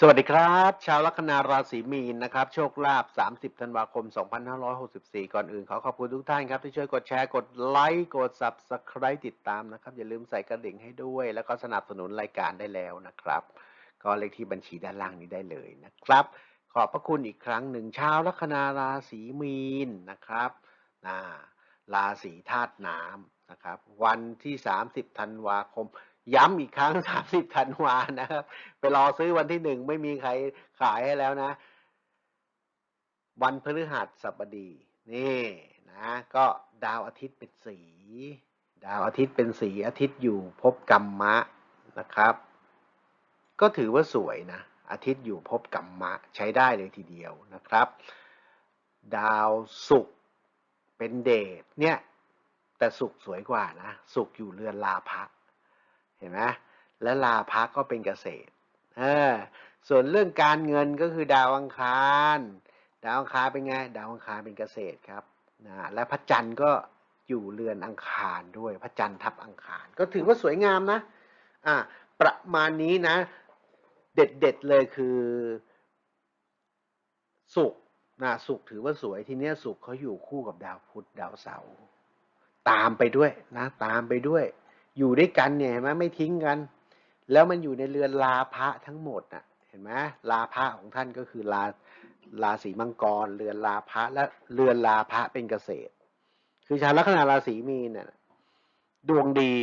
สวัสดีครับ ชาวลัคนาราศีมีนนะครับ โชคลาภ 30 ธันวาคม 2564 ก่อนอื่นขอขอบคุณทุกท่านครับ ที่ช่วยกดแชร์กดไลค์กด Subscribe ติดตามนะครับ อย่าลืมใส่กระดิ่งให้ด้วย แล้วก็สนับสนุนรายการได้แล้วนะครับ ก็เลขที่บัญชีด้านล่างนี้ได้เลยนะครับ ขอบพระคุณอีกครั้งหนึ่งชาวลัคนาราศีมีนนะครับอ่าราศีธาตุน้ำนะครับ วันที่ 30 ธันวาคม ย้ำอีกครั้ง 30ธันวานะครับ ไปรอซื้อวันที่หนึ่งไม่มีใครขายให้แล้วนะ วันพฤหัสบดี นี่นะ ก็ดาวอาทิตย์เป็นสี ดาวอาทิตย์เป็นสีอาทิตย์อยู่ภพกรรมะนะครับ ก็ถือว่าสวยนะ อาทิตย์อยู่ภพกรรมะใช้ได้เลยทีเดียวนะครับ ดาวศุกร์เป็นเดชเนี่ย แต่ศุกร์สวยกว่านะศุกร์อยู่เรือนลาภะ เห็นไหมและลาภะก็เป็นเกษตรเออส่วนเรื่องการเงินก็คือดาวอังคาร ดาวอังคารเป็นไง ดาวอังคารเป็นเกษตรครับนะและพระจันทร์ก็อยู่เรือนอังคารด้วย พระจันทร์ทับอังคาร ก็ถือว่าสวยงามนะอ่าประมาณนี้นะ เด็ดๆเลยคือสุกนะสุกถือว่าสวยทีเนี้ยสุกเขาอยู่คู่กับดาวพุธดาวเสาร์ตามไปด้วยนะ ตามไปด้วย อยู่ด้วยกันเนี่ยเห็นไหมไม่ทิ้งกัน แล้วมันอยู่ในเรือนลาภะทั้งหมดน่ะเห็นไหมลาภะของท่านก็คือลาราศีมังกร เรือนลาภะและเรือนลาภะเป็นเกษตร คือชาวลัคนาราศีมีนเนี่ยดวงดี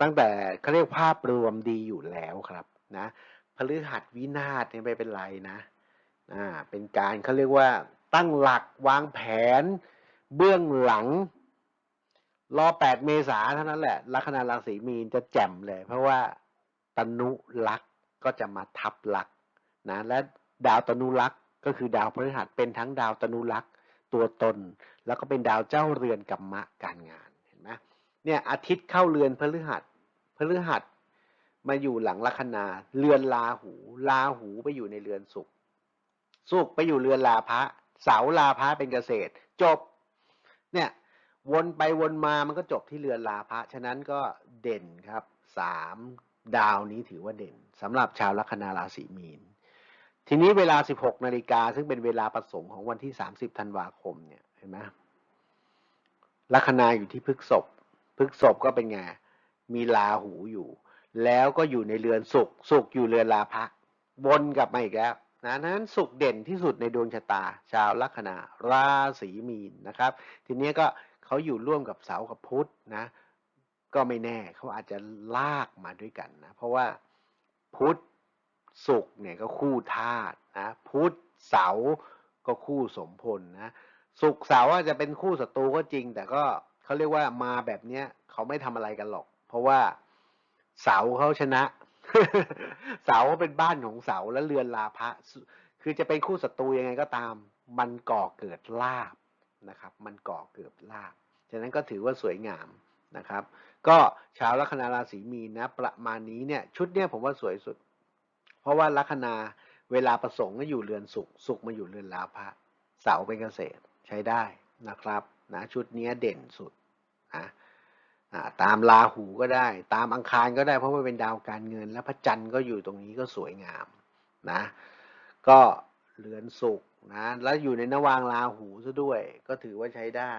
ตั้งแต่เขาเรียกภาพรวมดีอยู่แล้วครับนะพฤหัสวินาศเนี่ยไม่เป็นไรนะอ่าเป็นการเขาเรียกว่าตั้งหลักวางแผน เบื้องหลัง รอแปดเมษาเท่านั้นแหละ ลัคนาราศีมีนจะแจ่มเลย เพราะว่าตนุลักษ์ก็จะมาทับลักษ์นะและดาวตนุลักษ์ก็คือดาวพฤหัสเป็นทั้งดาวตนุลักษ์ตัวตน แล้วก็เป็นดาวเจ้าเรือนกัมมะการงานเห็นไหมเนี่ยอาทิตย์เข้าเรือนพฤหัสพฤหัสมาอยู่หลังลัคนาเรือนลาหูลาหูไปอยู่ในเรือนศุกร์ศุกร์ไปอยู่เรือนลาภะเสาลาภะเป็นเกษตร จบ เนี่ย วนไปวนมามันก็จบที่เรือนลาภะฉะนั้นก็เด่นครับสามดาวนี้ถือว่าเด่นสำหรับชาวลัคนาราศีมีน ทีนี้เวลา 16นาฬิกาซึ่งเป็นเวลาประสงค์ของวันที่ 30ธันวาคมเนี่ยเห็นไหมลัคนาอยู่ที่พฤกษบพฤกษบก็เป็นไงมีลาหูอยู่ แล้วก็อยู่ในเรือนศุกร์ศุกอยู่เรือนลาภะวนกลับมาอีกแล้วนะนั้นศุกเด่นที่สุดในดวงชะตา ชาวลัคนาราศีมีนนะครับ ทีนี้ก็ เขาอยู่ร่วมกับเสากับพุธนะ ก็ไม่แน่เขาอาจจะลากมาด้วยกันนะ เพราะว่าพุธศุกร์เนี่ยก็คู่ธาตุนะพุธเสาก็คู่สมพลนะศุกร์เสาร์อาจจะเป็นคู่ศัตรูก็จริง แต่ก็เขาเรียกว่ามาแบบเนี้ยเขาไม่ทำอะไรกันหรอก เพราะว่าเสาเขาชนะ เสาเขาเป็นบ้านของเสาและเรือนลาภะคือจะเป็นคู่ศัตรูยังไงก็ตาม มันก่อเกิดลาบ นะครับ มันก่อเกิดลาบฉะนั้นก็ถือว่าสวยงามนะครับ ก็ชาวลัคนาราศีมีนนะประมาณนี้เนี่ยชุดเนี่ยผมว่าสวยสุด เพราะว่าลัคนาเวลาประสงค์ก็อยู่เรือนสุขสุขมาอยู่เรือนลาภะเสาเป็นเกษตรใช้ได้นะครับนะชุดเนี้ยเด่นสุดนะตามราหูก็ได้ ตามอังคารก็ได้เพราะว่าเป็นดาวการเงิน และพระจันทร์ก็อยู่ตรงนี้ก็สวยงามนะก็เรือนสุข นะแล้วอยู่ในนวางราหูซะด้วย ก็ถือว่าใช้ได้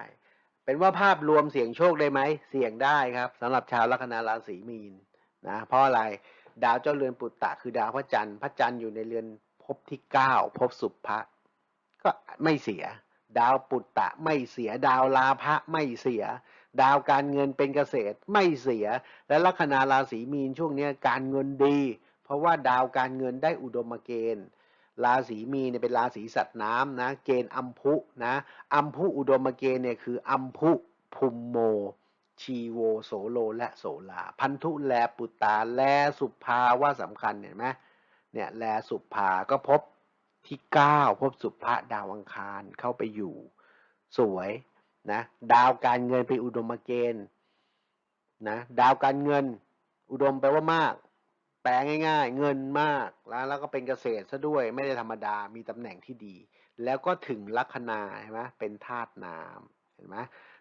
เป็นว่าภาพรวมเสี่ยงโชคได้ไหมเสี่ยงได้ครับสำหรับชาวลัคนาราศีมีนนะเพราะอะไรดาวเจ้าเรือนปุตตะคือดาวพระจันทร์พระจันทร์อยู่ในเรือนภพที่เก้าภพสุภะก็ไม่เสีย ดาวปุตตะไม่เสีย ดาวลาภะไม่เสีย ดาวการเงินเป็นเกษตรไม่เสีย และลัคนาราศีมีนช่วงนี้การเงินดี เพราะว่าดาวการเงินได้อุดมเกณฑ์ ราศีมีเนี่ยเป็นราศีสัตว์น้ำนะ เกณฑ์อัมพุนะอัมพุอุดมเกณฑ์เนี่ยคืออัมพุภูมิโม ชีโวโสโลและโสลา พันธุแลปุตตาแลสุภาว่าสำคัญเห็นไหมเนี่ยแลสุภาก็พบที่เก้าพบสุภาดาวอังคารเข้าไปอยู่ สวยนะดาวการเงินเป็นอุดมเกณฑ์นะดาวการเงิน อุดมแปลว่ามาก แปลง่าย ๆ เงินมากแล้วแล้วก็เป็นเกษตรซะด้วยไม่ได้ธรรมดามีตำแหน่งที่ดี แล้วก็ถึงลัคนาเห็นไหมเป็นธาตุน้ำเห็นไหม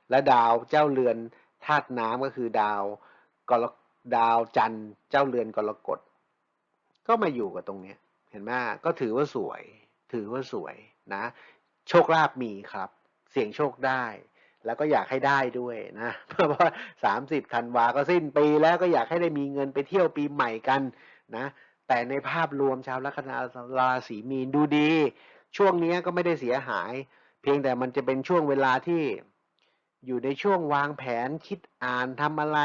และดาวเจ้าเรือนธาตุน้ำก็คือดาวกรดาวจันทร์เจ้าเรือนกรกฎก็มาอยู่กับตรงนี้เห็นไหมก็ถือว่าสวย ถือว่าสวยนะ โชคลาภมีครับ เสี่ยงโชคได้ แล้วก็อยากให้ได้ด้วยนะเพราะว่าสามสิบธันวาก็สิ้นปีแล้วก็อยากให้ได้มีเงินไปเที่ยวปีใหม่กันนะแต่ในภาพรวมชาวลัคนาราศีมีนดูดี ช่วงนี้ก็ไม่ได้เสียหาย เพียงแต่มันจะเป็นช่วงเวลาที่อยู่ในช่วงวางแผนคิดอ่านทำอะไร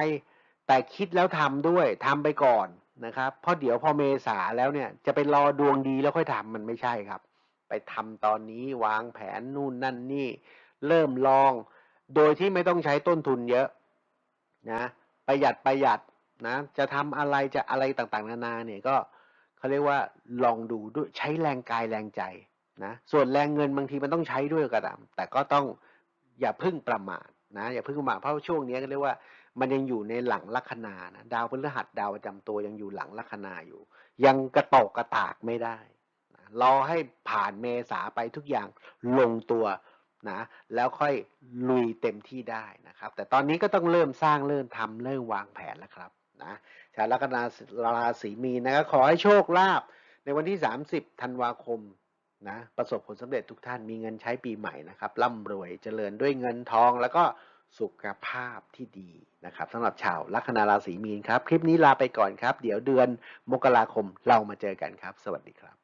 แต่คิดแล้วทำด้วยทำไปก่อนนะครับเพราะเดี๋ยวพอเมษาแล้วเนี่ยจะไปรอดวงดีแล้วค่อยทำมันไม่ใช่ครับ ไปทำตอนนี้วางแผนนู่นนั่นนี่ เริ่มลอง โดยที่ไม่ต้องใช้ต้นทุนเยอะนะประหยัดประหยัดนะจะทำอะไรจะอะไรต่างๆ นานาเนี่ยก็เขาเรียกว่าลองดูด้วยใช้แรงกายแรงใจนะส่วนแรงเงินบางทีมันต้องใช้ด้วยก็ตามแต่ก็ต้องอย่าพึ่งประมาทนะอย่าพึ่งประมาทเพราะช่วงนี้ก็เรียกว่ามันยังอยู่ในหลังลัคนานะดาวพฤหัสดาวประจำตัวยังอยู่หลังลัคนาอยู่ ยังกระตกกระตากไม่ได้รอให้ผ่านเมษาไปทุกอย่างลงตัว นะแล้วค่อยลุยเต็มที่ได้นะครับ แต่ตอนนี้ก็ต้องเริ่มสร้างเริ่มทำเริ่มวางแผนแล้วครับนะชาวลัคนาราศีมีนนะก็ขอให้โชคลาภในวันที่ 30ธันวาคมนะประสบผลสำเร็จทุกท่านมีเงินใช้ปีใหม่นะครับร่ำรวยเจริญด้วยเงินทองแล้วก็สุขภาพที่ดีนะครับสำหรับชาวลัคนาราศีมีนครับ คลิปนี้ลาไปก่อนครับ เดี๋ยวเดือนมกราคมเรามาเจอกันครับ สวัสดีครับ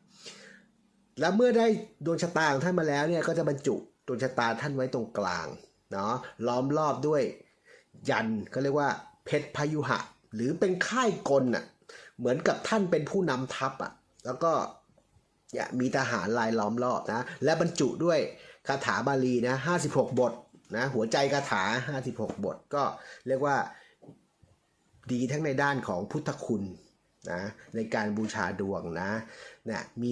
แล้วเมื่อได้ดวงชะตาของท่านมาแล้วเนี่ยก็จะบรรจุดวงชะตาท่านไว้ตรงกลางเนาะล้อมรอบด้วยยันก็เรียกว่าเพชรพายุหะ หรือเป็นค่ายกลน่ะเหมือนกับท่านเป็นผู้นำทัพอะแล้วก็เนี่ยมีทหารลายล้อมรอบนะและบรรจุด้วยคาถาบาลีนะ56 บทนะหัวใจคาถา 56 บทก็เรียกว่าดีทั้งในด้านของพุทธคุณนะในการบูชาดวงนะเนี่ยมี